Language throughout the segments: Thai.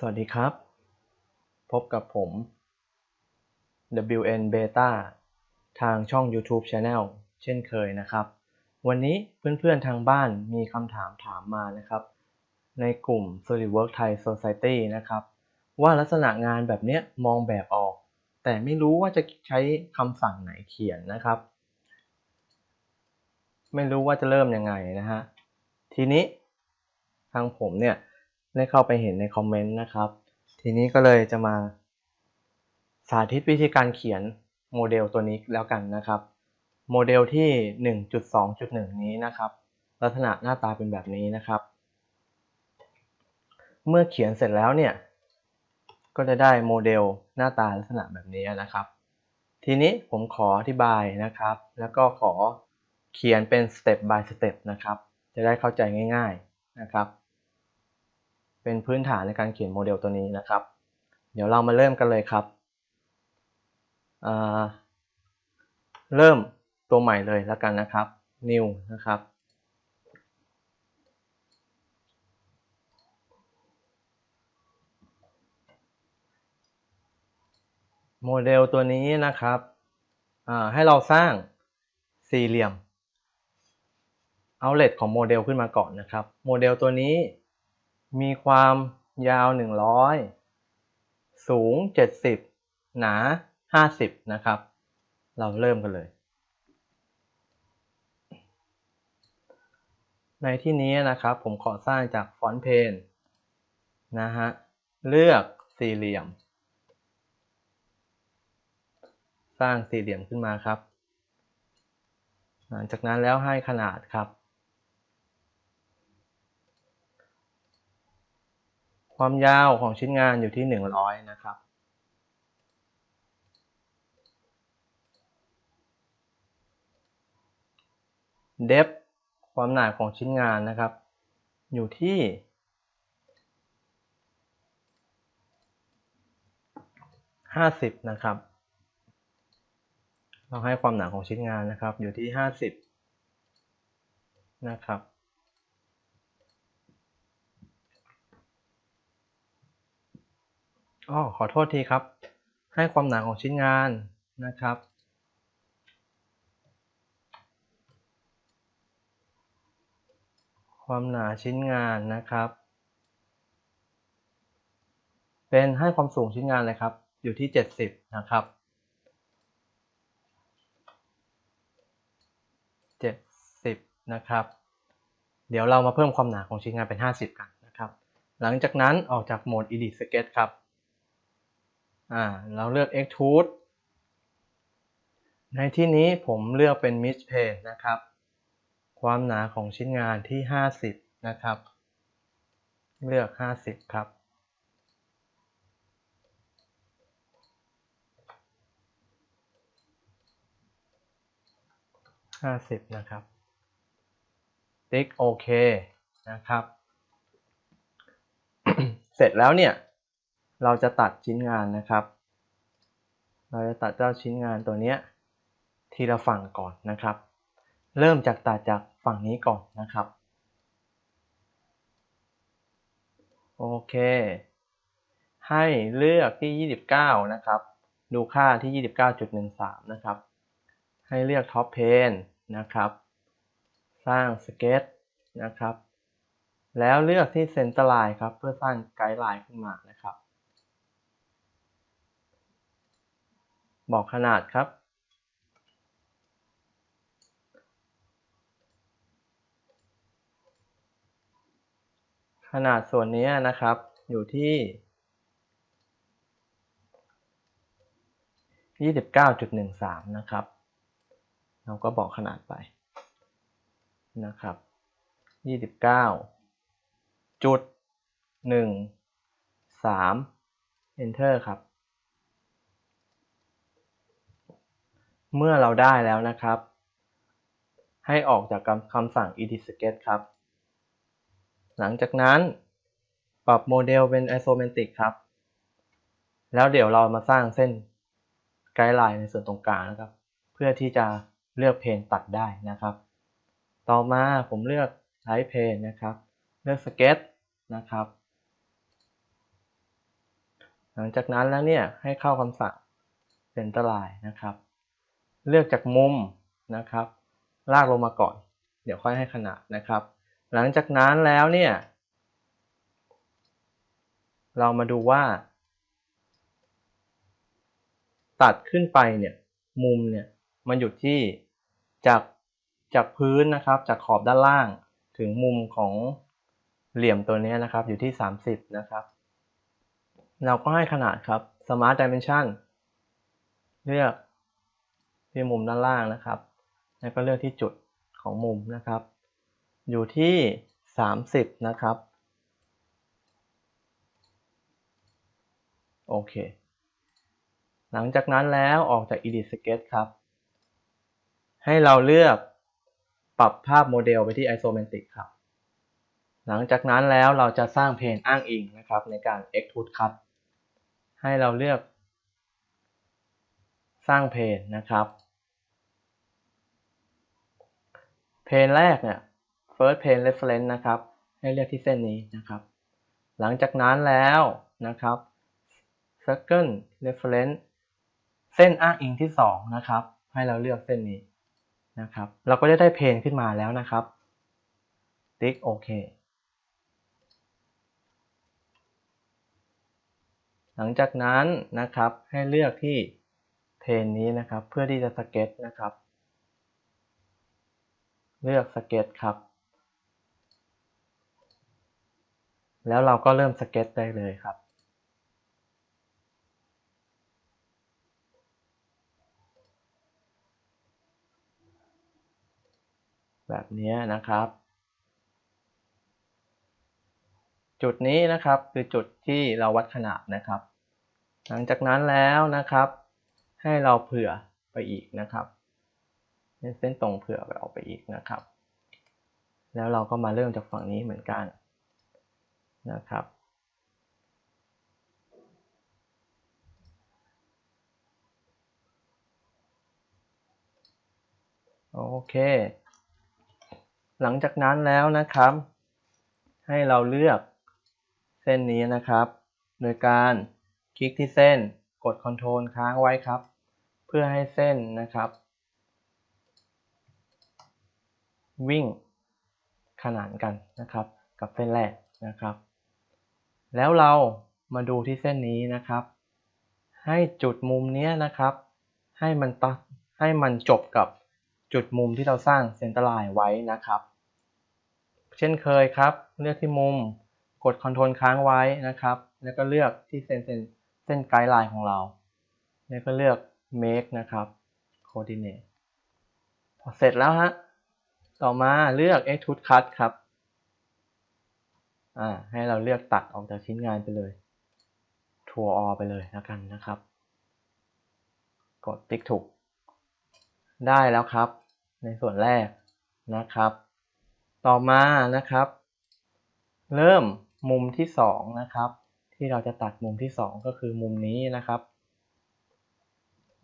สวัสดีครับ พบกับผม WN Beta ทางช่อง YouTube Channel เช่นเคยนะครับ วันนี้เพื่อนๆทางบ้านมีคำถามถามมานะครับ ในกลุ่ม SolidWorks Thai Society นะครับ ว่าลักษณะงานแบบเนี้ยมองแบบออก แต่ไม่รู้ว่าจะใช้คำสั่งไหนเขียนนะครับ ไม่รู้ว่าจะเริ่มยังไงนะฮะ ทีนี้ทางผมเนี่ย ได้เข้าไปเห็นในคอมเมนต์นะครับ ทีนี้ก็เลยจะมา สาธิตวิธีการเขียนโมเดลตัวนี้แล้วกันนะครับ โมเดลที่ 1.2.1 นี้นะครับ ลักษณะหน้าตาเป็นแบบนี้นะครับ เมื่อเขียนเสร็จแล้วเนี่ย ก็จะได้โมเดลหน้าตาลักษณะแบบนี้นะครับ ทีนี้ผมขออธิบายนะครับ แล้วก็ขอเขียนเป็น step by step นะครับ จะได้เข้าใจง่าย ๆนะครับ เป็นพื้นฐานในการเขียนโมเดลตัวนี้นะครับ เดี๋ยวเรามาเริ่มกันเลยครับ เริ่มตัวใหม่เลยแล้วกันนะครับ new นะครับ โมเดลตัวนี้นะครับให้เราสร้างสี่เหลี่ยม outlet ของโมเดลขึ้นมาก่อนนะครับ โมเดลตัวนี้ มีความยาว 100 สูง 70 หนา 50 นะครับ เราเริ่มกันเลย ในที่นี้นะครับผมขอสร้างจากฟอนต์เพนนะฮะ เลือกสี่เหลี่ยม สร้างสี่เหลี่ยมขึ้นมาครับ หลังจากนั้นแล้วให้ขนาดครับ ความยาวของชิ้นงานอยู่ที่ 100 นะครับ เดฟความหนาของชิ้นงานนะครับ อยู่ที่ 50 นะครับ เราให้ความหนาของชิ้นงานนะครับ อยู่ที่ 50 นะครับ อ๋อขอโทษทีครับ ให้ความหนาของชิ้นงานนะครับ ความหนาชิ้นงานนะครับ เป็นให้ความสูงชิ้นงานเลยครับ อยู่ที่ 70 นะครับ 70 นะครับ เดี๋ยวเรามาเพิ่มความหนาของชิ้นงานเป็น 50 กันนะครับ หลังจากนั้นออกจากโหมด Edit Sketch ครับ อ่าเราเลือก extrude ในที่นี้ผมเลือกเป็น mid plane นะครับ ความหนาของชิ้นงานที่ 50 นะครับ เลือก 50 ครับ50นะครับ ติ๊กโอเคนะครับ เสร็จแล้วเนี่ย เราจะตัดชิ้นงานนะครับ เราจะตัดเจ้าชิ้นงานตัวนี้ทีละฝั่งก่อนนะครับ เริ่มจากตัดจากฝั่งนี้ก่อนนะครับ โอเค ให้เลือกที่ 29 นะครับ ดูค่าที่ 29.13 นะครับ ให้เลือกท็อปเพนนะครับ สร้างสเก็ตนะครับ แล้วเลือกที่เซนเตอร์ไลน์ครับ เพื่อสร้างไกด์ไลน์ขึ้นมานะครับ บอกขนาดครับ ขนาดส่วนนี้นะครับ อยู่ที่ 29.13 นะครับ เราก็บอกขนาดไปนะครับ 29จุด1 3 enter ครับ เมื่อเราได้แล้วนะครับ ให้ออกจากคำสั่ง edit sketch ครับ หลังจากนั้นปรับโมเดลเป็น isometric ครับ แล้วเดี๋ยวเรามาสร้างเส้นไกด์ไลน์ในส่วนตรงกลางนะครับ เพื่อที่จะเลือกเพนตัดได้นะครับ ต่อมาผมเลือก type เพนนะครับ เลือก sketch นะครับ หลังจากนั้นแล้วเนี่ยให้เข้าคำสั่ง Centerline นะครับ เลือกจากมุมนะครับ ลากลงมาก่อน เดี๋ยวค่อยให้ขนาดนะครับ หลังจากนั้นแล้วเนี่ย เรามาดูว่า ตัดขึ้นไปเนี่ย มุมเนี่ย มันอยู่ที่จากจากพื้นนะครับ จากขอบด้านล่างถึงมุมของเหลี่ยมตัวนี้นะครับ อยู่ที่ 30 นะครับ เราก็ให้ขนาดครับ Smart Dimension เลือก ที่มุมด้านล่างนะครับ แล้วก็เลือกที่จุดของมุมนะครับ อยู่ที่ 30 นะครับ โอเค หลังจากนั้นแล้วออกจาก Edit Sketch ครับ ให้เราเลือกปรับภาพโมเดลไปที่ Isometric ครับ หลังจากนั้นแล้วเราจะสร้างเพนอ้างอิงนะครับในการ Extrude Cut ให้เราเลือกสร้างเพนนะครับ เพนแรกเนี่ย first plane reference นะครับ ให้เลือกที่เส้นนี้นะครับ หลังจากนั้นแล้วนะครับ second reference เส้นอ้างอิงที่ 2 นะครับ ให้เราเลือกเส้นนี้นะครับ เราก็จะได้เพนขึ้นมาแล้วนะครับ ติ๊กโอเค หลังจากนั้นนะครับให้เลือกที่เพนนี้นะครับ เพื่อที่จะสเก็ตนะครับ เลือกสเก็ตครับ แล้วเราก็เริ่มสเก็ตได้เลยครับ แบบนี้นะครับ จุดนี้นะครับคือจุดที่เราวัดขนาดนะครับ หลังจากนั้นแล้วนะครับ ให้เราเผื่อไปอีกนะครับ เส้นตรงเผื่อไปออกไปอีกนะครับ แล้วเราก็มาเริ่มจากฝั่งนี้เหมือนกันนะครับ โอเค หลังจากนั้นแล้วนะครับ ให้เราเลือกเส้นนี้นะครับ โดยการคลิกที่เส้นกด Ctrl ค้างไว้ครับ เพื่อให้เส้นนะครับ วิ่งขนานกันนะครับกับเส้นแรกนะครับ แล้วเรามาดูที่เส้นนี้นะครับ ให้จุดมุมนี้นะครับ ให้มันตัดให้มันจบกับจุดมุมที่เราสร้างเซนเตอร์ไลน์ไว้นะครับ เช่นเคยครับ เลือกที่มุมกด Ctrl ค้างไว้นะครับ แล้วก็เลือกที่เส้นเส้นเส้นไกด์ไลน์ของเรา แล้วก็เลือก make นะครับ coordinate พอเสร็จแล้วฮะ ต่อมาเลือก extrude cut ครับ อ่า ให้เราเลือกตัดออกจากชิ้นงานไปเลย ทัวร์ออไปเลยแล้วกันนะครับ กดติ๊กถูก ได้แล้วครับ ในส่วนแรกนะครับ ต่อมานะครับ เริ่มมุมที่สองนะครับ ที่เราจะตัดมุมที่สองก็คือมุมนี้นะครับ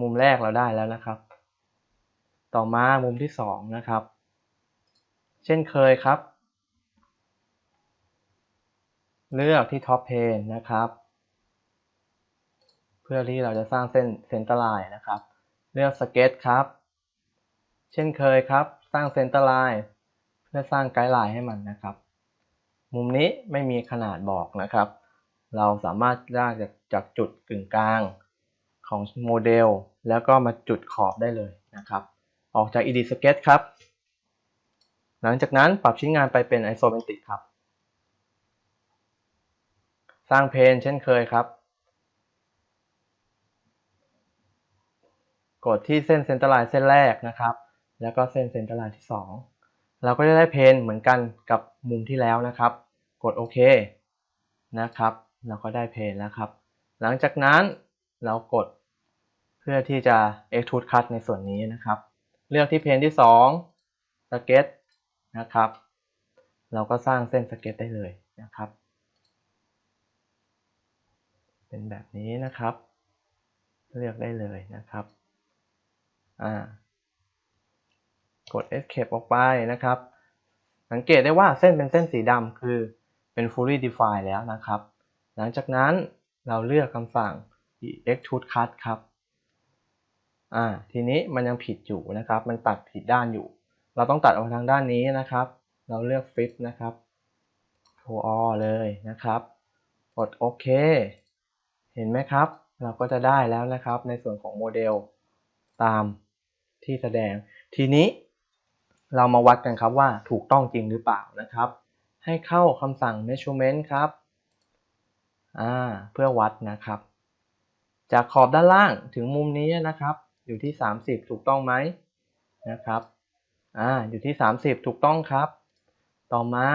มุมแรกเราได้แล้วนะครับ ต่อมามุมที่สองนะครับ เช่นเคยครับ เลือกที่ท็อปเพนนะครับ เพื่อที่เราจะสร้างเส้นเซนเตอร์ไลน์นะครับ เลือกสเก็ตครับ เช่นเคยครับ สร้างเซนเตอร์ไลน์เพื่อสร้างไกด์ไลน์ให้มันนะครับ มุมนี้ไม่มีขนาดบอกนะครับ เราสามารถลากจากจากจุดกึ่งกลางของโมเดล แล้วก็มาจุดขอบได้เลยนะครับ ออกจาก Edit Sketch ครับ หลังจากนั้นปรับชิ้นงานไปเป็น Isometric ครับ สร้างเพนเช่นเคยครับ กดที่เส้นเซนเตอร์ไลน์เส้นแรกนะครับ แล้วก็เส้นเซนเตอร์ไลน์ที่ 2 เราก็จะได้เพนเหมือนกันกับมุมที่แล้วนะครับ กดโอเคนะครับ เราก็ได้เพนแล้วครับ หลังจากนั้นเรากดเพื่อที่จะ extrude cut ในส่วนนี้นะครับ เลือกที่เพนที่ 2 sket นะครับ เราก็สร้างเส้นสเก็ตได้เลยนะครับ เป็นแบบนี้นะครับ เลือกได้เลยนะครับอ่ากด escape ออกไปนะครับ สังเกตได้ว่าเส้นเป็นเส้นสีดำคือเป็น fully defined แล้วนะครับ หลังจากนั้นเราเลือกคำสั่ง extrude cut ครับอ่าทีนี้มันยังผิดอยู่นะครับ มันตัดผิดด้านอยู่ เราต้องตัดออกทางด้านนี้นะครับ เราเลือก flip นะครับ to all เลยนะครับ กดโอเค เห็นไหมครับ เราก็จะได้แล้วนะครับในส่วนของโมเดลตามที่แสดง ทีนี้เรามาวัดกันครับว่าถูกต้องจริงหรือเปล่านะครับ ให้เข้าคำสั่ง measurement ครับอ่าเพื่อวัดนะครับ จากขอบด้านล่างถึงมุมนี้นะครับ อยู่ที่ 30 ถูกต้องไหมนะครับ อ่าอยู่ที่ 30 ถูกต้องครับ ต่อมา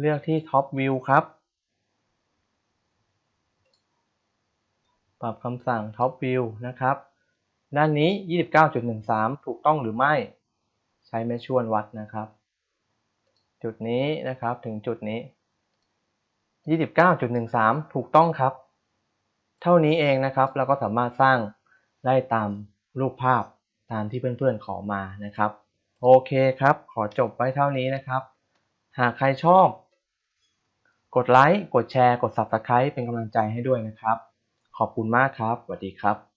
เลือกที่ top view ครับ ปรับคำสั่ง top view นะครับ ด้านนี้ 29.13 ถูกต้องหรือไม่ ใช้เมชชวนวัดนะครับ จุดนี้นะครับถึงจุดนี้ 29.13 ถูกต้องครับ เท่านี้เองนะครับ เราก็สามารถสร้างได้ตามรูปภาพตามที่เพื่อนๆขอมานะครับ โอเคครับ ขอจบไว้เท่านี้นะครับ หากใครชอบ กดไลค์ กดแชร์ กด Subscribe เป็นกำลังใจให้ด้วยนะครับ ขอบคุณมากครับ สวัสดีครับ